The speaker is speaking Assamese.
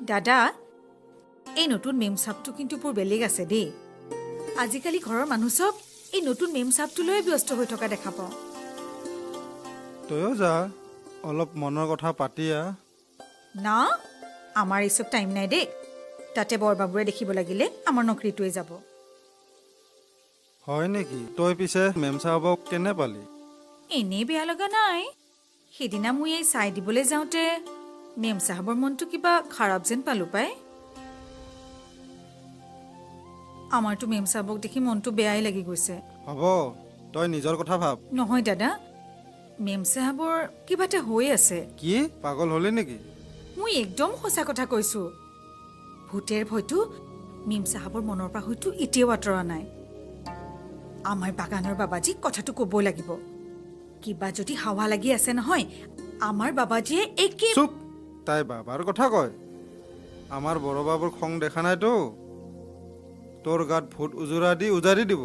দাদা এই নতুন মেম চাপটো কিন্তু বৰ বেলেগ আছে দেই। আজিকালি ঘৰৰ মানুহ চব এই নতুন মেম চাপটো লৈয়ে ব্যস্ত হৈ থকা দেখা পাওঁ। তয়ো যা অলপ মনৰ কথা পাতি আহ না আমাৰ এই চব টাইম নাই দেই। তাতে বৰবাবুৰে দেখিব লাগিলে আমাৰ নকৰিটোৱে যাব। হয় নেকি? তই পিছে মেম চাহাবক কেনে পালি? এনেই বেয়া লগা নাই। সেইদিনা মই এই চাই দিবলৈ যাওঁতে মেম চাহাবৰ মনটো কিবা খাৰাপ যেন পালোঁ পাই আমাৰতো মেম চাহাবক দেখি মনটো বেয়াই লাগি গৈছে হ'ব তই নিজৰ কথা ভাব নহয় দাদা মেম চাহাবৰ কিবা এটা হৈ আছে কি পাগল হলি নেকি মই একদম সঁচা কথা কৈছো ভূতেৰ ভয়টো মেম চাহাবৰ মনৰ পৰা হয়তো এতিয়াও আঁতৰা নাই আমাৰ বাগানৰ বাবাজীক কথাটো ক'বই লাগিব কিবা যদি হাৱা লাগি আছে নহয় আমাৰ বাবাজীয়ে একে তাই বাবার কথা কয়। আমাৰ বড়ো বাবুৰ খং দেখা নাইতো। তোৰ গাত ভূত উজোৰা দি উজাৰি দিব।